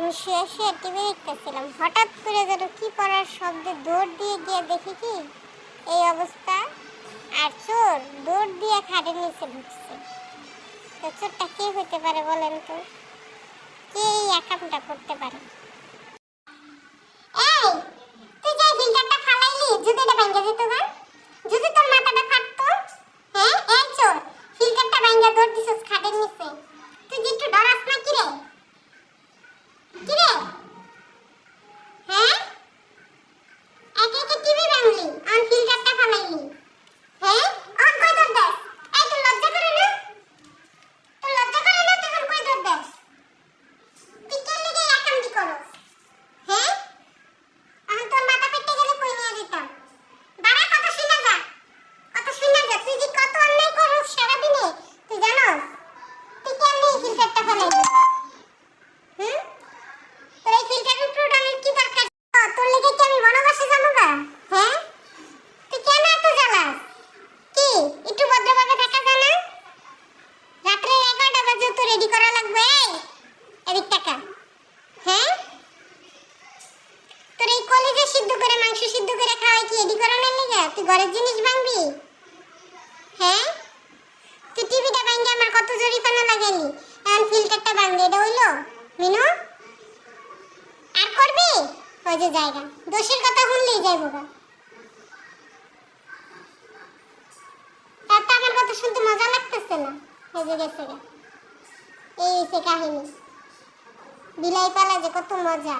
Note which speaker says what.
Speaker 1: আমি শুয়ে টিভি দেখতেছিলাম। হঠাৎ করে যেন কি পড়ার শব্দে দৌড় দিয়ে গিয়ে দেখি কি? এই অবস্থা। আর চোর দৌড় দিয়ে খাটের নিচে ঢুকছে। তো চোরটা কে হইতে পারে বলেন তো? কে এই একামটা করতে পারে? এই, তুই যে ফিল্টারটা ফালাইলি, জুতোটা ভাঙ্গা যেত না রেডি করা লাগবে? এদিক টাকা হ্যাঁ? তোর এই কলেজে সিদ্ধ করে, মাংস সিদ্ধ করে খাওয়াই কি এডি করানোর লেগে? তুই ঘরের জিনিস ভাঙবি? হ্যাঁ? তুই টিভিটা ভাঙে আমার কত জরিপানা লাগালি এখন ফিল্টারটা ভাঙলি এটা হইল? মিনু? আর করবি? ওই যে জায়গা। দোষের কথা শুনলেই যাইব গা। তার তো আমার কথা শুনতে মজা লাগতেছে না? এই যে গেছে গা। এই হইছে কাহিনী। বিলাই পালা যে কত মজা।